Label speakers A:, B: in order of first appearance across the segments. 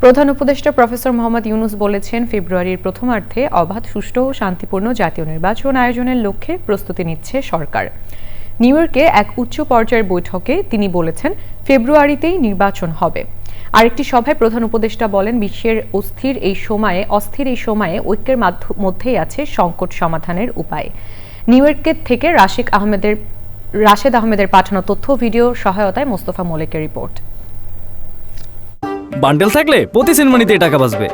A: প্রধান উপদেষ্টা প্রফেসর মোহাম্মদ ইউনুস বলেছেন, ফেব্রুয়ারির প্রথমার্ধে অবাধ, সুষ্ঠু ও শান্তিপূর্ণ জাতীয় নির্বাচন আয়োজনের লক্ষ্যে প্রস্তুতি নিচ্ছে সরকার। নিউ ইয়র্কে এক উচ্চ পর্যায়ের বৈঠকে তিনি বলেছেন, ফেব্রুয়ারিতেই নির্বাচন হবে। আরেকটি সভায় প্রধান উপদেষ্টা বলেন, বিশ্বের অস্থির এই সময়ে, অস্থির এই সময়ে ঐক্যের মাধ্য- মধ্যেই আছে সংকট সমাধানের উপায়। নিউ ইয়র্কের থেকে রাশিক আহমেদের, রাশেদ আহমেদের পাঠানো তথ্য ভিডিও সহায়তায় মোস্তফা মলিকের রিপোর্ট।
B: বান্ডেল থাকলে প্রতি সেনমানিতে টাকা বাঁচবে।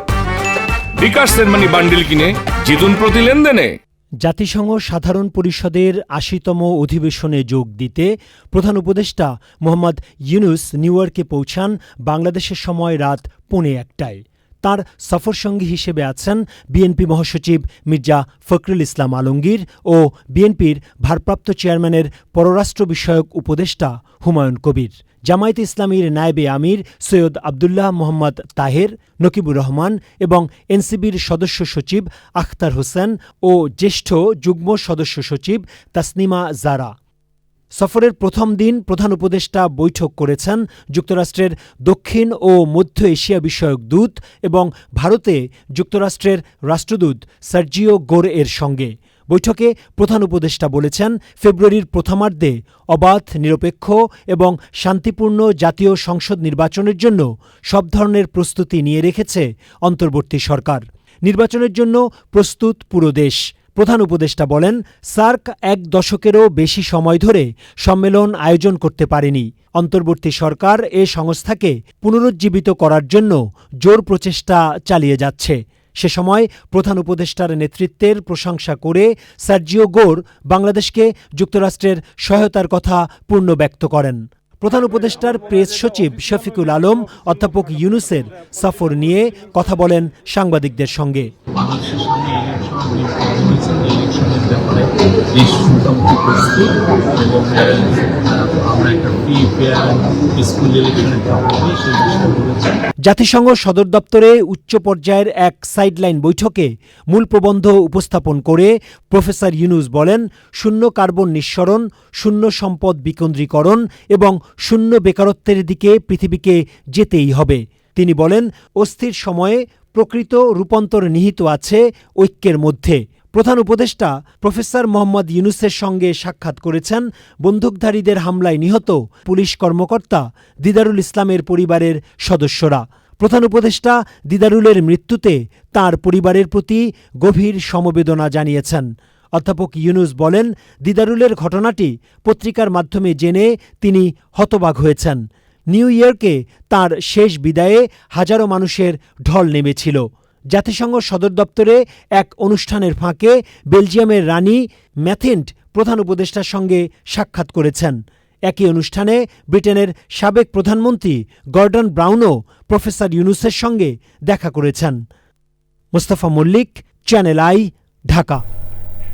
C: বিকাশ সেনমানি বান্ডেল কিনে জিতুন প্রতি লেনদেনে।
D: জাতিসংঘ সাধারণ পরিষদের আশিতম অধিবেশনে যোগ দিতে প্রধান উপদেষ্টা মোহাম্মদ ইউনুস নিউ ইয়র্কে পৌঁছান বাংলাদেশের সময় রাত পৌনে একটায়। তার সফরসঙ্গী হিসেবে আছেন বিএনপি মহাসচিব মির্জা ফখরুল ইসলাম আলমগীর ও বিএনপির ভারপ্রাপ্ত চেয়ারম্যানের পররাষ্ট্র বিষয়ক উপদেষ্টা হুমায়ুন কবির। জামায়াত ইসলামীর নায়েবে আমির সৈয়দ আবদুল্লাহ মোহাম্মদ তাহের, নকিবুর রহমান এবং এনসিবির সদস্য সচিব আখতার হোসেন ও জ্যেষ্ঠ যুগ্ম সদস্য সচিব তাসনিমা জারা। সফরের প্রথম দিন প্রধান উপদেষ্টা বৈঠক করেছেন যুক্তরাষ্ট্রের দক্ষিণ ও মধ্য এশিয়া বিষয়ক দূত এবং ভারতে যুক্তরাষ্ট্রের রাষ্ট্রদূত সার্জিও গোর এর সঙ্গে। বৈঠকে প্রধান উপদেষ্টা বলেছেন, ফেব্রুয়ারির প্রথমার্ধে অবাধ, নিরপেক্ষ এবং শান্তিপূর্ণ জাতীয় সংসদ নির্বাচনের জন্য সব ধরনের প্রস্তুতি নিয়ে রেখেছে অন্তর্বর্তী সরকার। নির্বাচনের জন্য প্রস্তুত পুরো দেশ। প্রধান উপদেষ্টা বলেন, সার্ক এক দশকেরও বেশি সময় ধরে সম্মেলন আয়োজন করতে পারেনি। অন্তর্বর্তী সরকার এ সংস্থাকে পুনরুজ্জীবিত করার জন্য জোর প্রচেষ্টা চালিয়ে যাচ্ছে। সে সময় প্রধান উপদেষ্টার নেতৃত্বের প্রশংসা করে সার্জিও গোর বাংলাদেশকে যুক্তরাষ্ট্রের সহায়তার কথা পূর্ণ ব্যক্ত করেন। প্রধান উপদেষ্টার প্রেস সচিব শফিকুল আলম, অধ্যাপক ইউনুসের সফর নিয়ে কথা বলেন সাংবাদিকদের সঙ্গে। জাতিসংঘ সদর দপ্তরে উচ্চ পর্যায়ের এক সাইডলাইন বৈঠকে মূল প্রবন্ধ উপস্থাপন করে প্রফেসর ইউনুস বলেন, শূন্য কার্বন নিঃসরণ, শূন্য সম্পদ বিকেন্দ্রীকরণ এবং শূন্য বেকারত্বের দিকে পৃথিবীকে যেতেই হবে। তিনি বলেন, অস্থির সময়ে প্রকৃত রূপান্তর নিহিত আছে ঐক্যের মধ্যে। প্রধান উপদেষ্টা প্রফেসর মোহাম্মদ ইউনুসের সঙ্গে সাক্ষাৎ করেছেন বন্দুকধারীদের হামলায় নিহত পুলিশ কর্মকর্তা দিদারুল ইসলামের পরিবারের সদস্যরা। প্রধান উপদেষ্টা দিদারুলের মৃত্যুতে তার পরিবারের প্রতি গভীর সমবেদনা জানিয়েছেন। অধ্যাপক ইউনুস বলেন, দিদারুলের ঘটনাটি পত্রিকার মাধ্যমে জেনে তিনি হতবাক হয়েছেন। নিউ ইয়র্কে তার শেষ বিদায়ে হাজারো মানুষের ঢল নেমেছিল। জাতিসংঘ সদর দপ্তরে এক অনুষ্ঠানের ফাঁকে বেলজিয়ামের রানী ম্যাথেন্ট প্রধান উপদেষ্টার সঙ্গে সাক্ষাৎ করেছেন। একই অনুষ্ঠানে ব্রিটেনের সাবেক প্রধানমন্ত্রী গর্ডন ব্রাউনও প্রফেসর ইউনুসের সঙ্গে দেখা করেছেন। Mostafa Mallik, channel I, Dhaka.